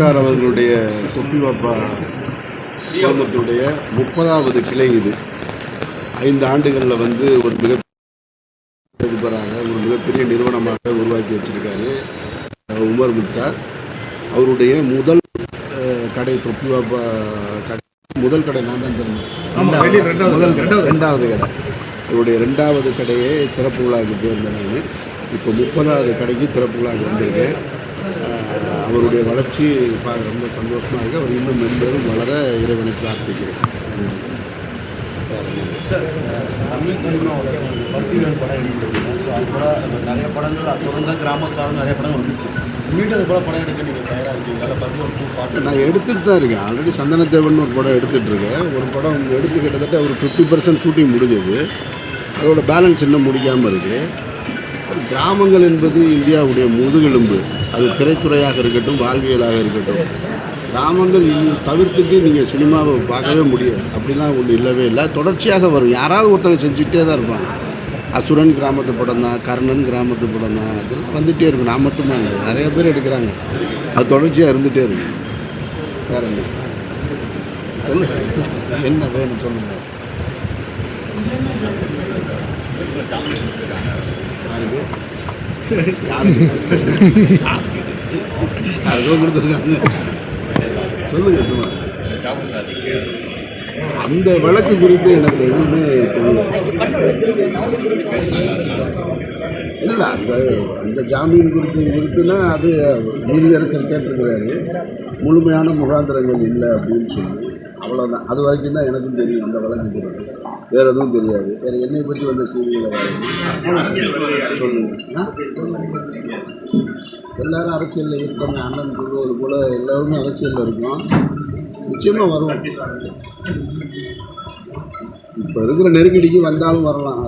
முக்தார் அவர்களுடைய தொப்பி பாப்பா குடும்பத்துடைய முப்பதாவது கிளை இது. ஐந்து ஆண்டுகளில் வந்து ஒரு மிக அதிபராக ஒரு மிகப்பெரிய நிறுவனமாக உருவாக்கி வச்சிருக்காரு உமர் முக்தார் அவருடைய முதல் கடை தொப்பி பாப்பா கடை முதல் கடை நான் தான் ரெண்டாவது, முதல் ரெண்டாவது. கடை. அவருடைய ரெண்டாவது கடையே திறப்பு விழாவுக்கு போயிருந்தேன் நான்? இப்போ முப்பதாவது கடைக்கு திறப்பு விழாவுக்கு வந்திருக்கேன் அவருடைய வளர்ச்சி ரொம்ப சந்தோஷமாக இருக்குது அவர் இன்னும் மென்மேலும் வளர இறைவனை பிரார்த்திக்கிறேன். சார் தமிழ் சினிமாவோட பருத்திவீரன் படம் எடுத்துருக்கீங்க. ஸோ அது கூட நிறைய படங்கள் அது தொடர்ந்து கிராம சார்ந்த நிறைய படங்கள் வந்துச்சு. மீண்டும் அது போல படம் எடுக்க நீங்கள் தயாராக இருக்கீங்க அதில் பருத்தி ஒரு டூ பாட்டு? நான் எடுத்துகிட்டு தான் இருக்கேன். ஆல்ரெடி சந்தனத்தேவன் ஒரு படம் எடுத்துகிட்டு இருக்கேன். ஒரு படம் எடுத்து கிட்டத்தட்ட ஒரு ஃபிஃப்டி பர்சன்ட் ஷூட்டிங் முடிஞ்சது. அதோட பேலன்ஸ் இன்னும் முடிக்காமல் இருக்குது கிராமங்கள் என்பது இந்தியாவுடைய முதுகெலும்பு. அது திரைத்துறையாக இருக்கட்டும் வாழ்வியலாக இருக்கட்டும். கிராமங்கள் தவிர்த்துட்டு நீங்கள் சினிமாவை பார்க்கவே முடியாது. அப்படிலாம் ஒன்றும் இல்லவே இல்லை. தொடர்ச்சியாக வரும். யாராவது ஒருத்தவங்க செஞ்சுக்கிட்டே தான் இருப்பாங்க. அசுரன் கிராமத்து படம் தான் கர்ணன் கிராமத்து படம் தான் இதெல்லாம் வந்துகிட்டே இருக்கும். நான் மட்டுமே இல்லை நிறைய பேர் எடுக்கிறாங்க. அது தொடர்ச்சியாக இருந்துகிட்டே இருக்கும் வேற என்ன? சொல்லு. என்ன வேணும் சொல்லுங்க. நாலு பேர்? யாருக்கோ கொடுத்துருக்காங்க சொல்லுங்க சும்மா அந்த வழக்கு குறித்து எனக்கு எதுவுமே தெரியல இல்லை அந்த அந்த ஜாமீன் குறித்து குறித்துனா அது நீதியரசர் கேட்டிருக்கிறாரு முழுமையான முகாந்திரங்கள் இல்லை அப்படின்னு சொல்லி அவ்வளோதான் அது வரைக்கும் தான் எனக்கும் தெரியும் அந்த வழக்கு வேற வேறு எதுவும் தெரியாது. வேறு என்னை பற்றி வந்த செய்திகளை சொல்லுங்க எல்லாரும் அரசியலில் இருப்பாங்க அண்ணன் சொல்வது போல் எல்லாருமே அரசியலில் இருக்கோம். நிச்சயமாக வருவோம். இப்போ இருக்கிற நெருக்கடிக்கு வந்தாலும் வரலாம்.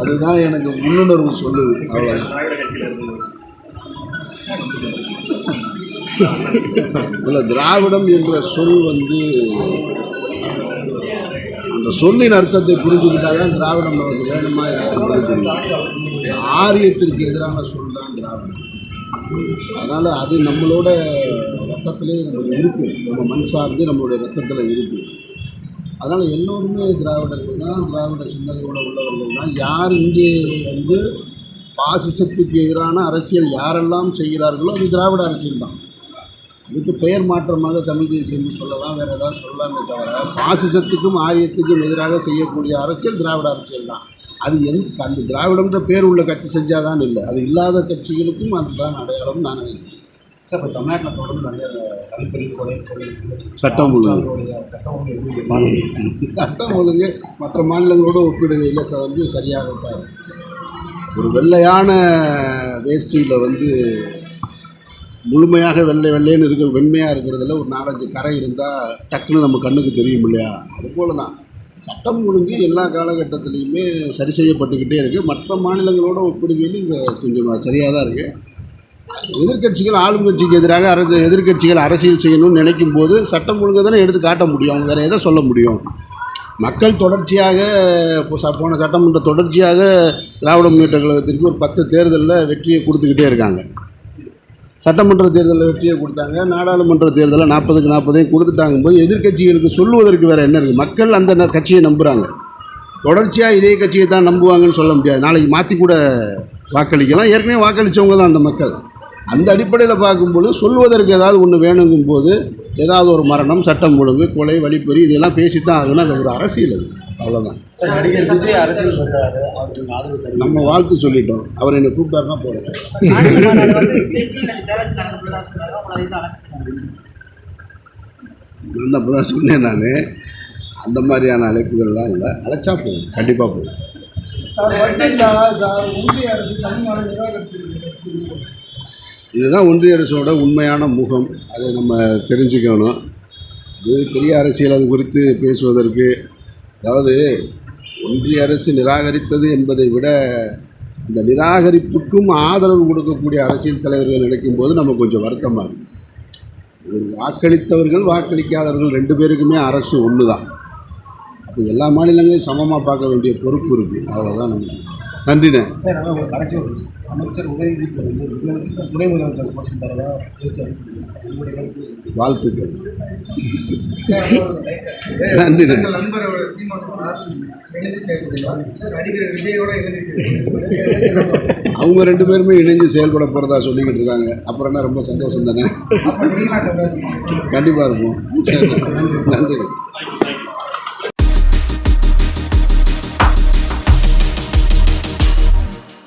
அதுதான் எனக்கு முன்னுணர்வு சொல்லுது. அவ்வளோதான் இல்லை திராவிடம் என்ற சொல் வந்து அந்த சொல்லின் அர்த்தத்தை புரிஞ்சுக்கிட்டாதான் திராவிடம் நமக்கு வேணுமா இல்லையா தெரியும். ஆரியத்திற்கு எதிரான சொல் தான் திராவிடம். அதனால் அது நம்மளோட ரத்தத்திலே நமக்கு இருக்குது நம்ம மண் சார்ந்து நம்மளுடைய ரத்தத்தில் இருக்குது அதனால் எல்லோருமே திராவிடர்கள் தான் திராவிட சிந்தனையோட உள்ளவர்கள் தான். யார் இங்கே வந்து பாசிசத்துக்கு எதிரான அரசியல் யாரெல்லாம் செய்கிறார்களோ அது திராவிட அரசியல் தான். அதுக்கு பெயர் மாற்றமாக தமிழ் தேசியம் சொல்லலாம் வேறு ஏதாவது சொல்லலாமே தவிர பாசிசத்துக்கும் ஆரியத்துக்கும் எதிராக செய்யக்கூடிய அரசியல் திராவிட அரசியல் தான் அது எந்த அந்த திராவிடம்ன்ற பேர் உள்ள கட்சி செஞ்சாதான் இல்லை அது இல்லாத கட்சிகளுக்கும் அதுதான் அடையாளம் நான் நினைக்கிறேன் சார் இப்போ தமிழ்நாட்டில் தொடர்ந்து நிறைய கழிப்பறி கொலை சட்டம் ஒழுங்கு. சட்டம் ஒழுங்கு? சட்டம் ஒழுங்கு மற்ற மாநிலங்களோட ஒப்பிடுகையில் ச- வந்து சரியாக தான். ஒரு வெள்ளையான வேஷ்டியில் வந்து முழுமையாக வெள்ளை வெள்ளைன்னு இருக்கிற வெண்மையாக இருக்கிறதுல ஒரு நாலஞ்சு கரை இருந்தால் டக்குன்னு நம்ம கண்ணுக்கு தெரியும் இல்லையா? அதுபோல் தான் சட்டம் ஒழுங்கு எல்லா காலகட்டத்திலையுமே சரி செய்யப்பட்டுக்கிட்டே இருக்குது மற்ற மாநிலங்களோட ஒப்பிடுகையில் இங்கே கொஞ்சம் சரியாக தான் இருக்குது எதிர்க்கட்சிகள் ஆளும் கட்சிக்கு எதிராக அரசு எதிர்க்கட்சிகள் அரசியல் செய்யணும்னு நினைக்கும் போது சட்டம் ஒழுங்கு தானே எடுத்து காட்ட முடியும். அவங்க வேறு எதை சொல்ல முடியும்? மக்கள் தொடர்ச்சியாக ச- போன சட்டமன்ற தொடர்ச்சியாக திராவிட முன்னேற்ற கழகத்திற்கு ஒரு பத்து தேர்தலில் வெற்றியை கொடுத்துக்கிட்டே இருக்காங்க. சட்டமன்ற தேர்தலில் வெற்றியை கொடுத்தாங்க. நாடாளுமன்ற தேர்தலில் நாற்பதுக்கு நாற்பதையும் கொடுத்துட்டாங்க. போது எதிர்க்கட்சிகளுக்கு சொல்லுவதற்கு வேறு என்ன இருக்குது மக்கள் அந்த கட்சியை நம்புகிறாங்க தொடர்ச்சியாக இதே கட்சியை தான் நம்புவாங்கன்னு சொல்ல முடியாது. நாளைக்கு மாற்றி கூட வாக்களிக்கலாம். ஏற்கனவே வாக்களித்தவங்க தான் அந்த மக்கள். அந்த அடிப்படையில் பார்க்கும்போது சொல்லுவதற்கு ஏதாவது ஒன்று வேணுங்கும் போது ஏதாவது ஒரு மரணம் சட்டம் ஒழுங்கு கொலை வழிப்பறி இதெல்லாம் பேசித்தான் ஆகணும். அது ஒரு அரசியல் அது. அவ்வளோதான் நடிகர் விஜய் அரசியல் வருகிறாரு அவருக்கு ஆதரவு தருவீங்க நம்ம வாழ்த்து சொல்லிட்டோம். அவர் என்னை கூப்பிட்டாருன்னா போகிறேன் நான் அப்போ தான் சொன்னேன் நான். அந்த மாதிரியான அழைப்புகள்லாம் இல்லை. அழைச்சா போகும் கண்டிப்பாக போகும் சார் இதுதான் ஒன்றிய அரசோட உண்மையான முகம். அதை நம்ம தெரிஞ்சுக்கணும். இது பெரிய அரசியல் அது குறித்து பேசுவதற்கு அதாவது ஒன்றிய அரசு நிராகரித்தது என்பதை விட இந்த நிராகரிப்புக்கும் ஆதரவு கொடுக்கக்கூடிய அரசியல் தலைவர்கள் நினைக்கும் போது நம்ம கொஞ்சம் வருத்தமாக இருக்குது வாக்களித்தவர்கள் வாக்களிக்காதவர்கள் ரெண்டு பேருக்குமே அரசு ஒன்று தான் அப்போ எல்லா மாநிலங்களையும் சமமாக பார்க்க வேண்டிய பொறுப்பு இருக்குது அவ்வளோதான் நம்ம நன்றிண்ணே. சார் ஆனால் ஒரு கடைசி ஒரு அமைச்சர் உதயநிதிக்கு வந்து முதலமைச்சர் துணை முதலமைச்சர் போஸ்டிங் தரதா? உங்களுடைய வாழ்த்துக்கள். நன்றிண்ணே. அவங்க ரெண்டு பேருமே இணைஞ்சு செயல்பட போகிறதா சொல்லிக்கிட்டு இருக்காங்க. அப்புறம் என்ன ரொம்ப சந்தோஷம் தானே? கண்டிப்பாக இருக்கும் நன்றி.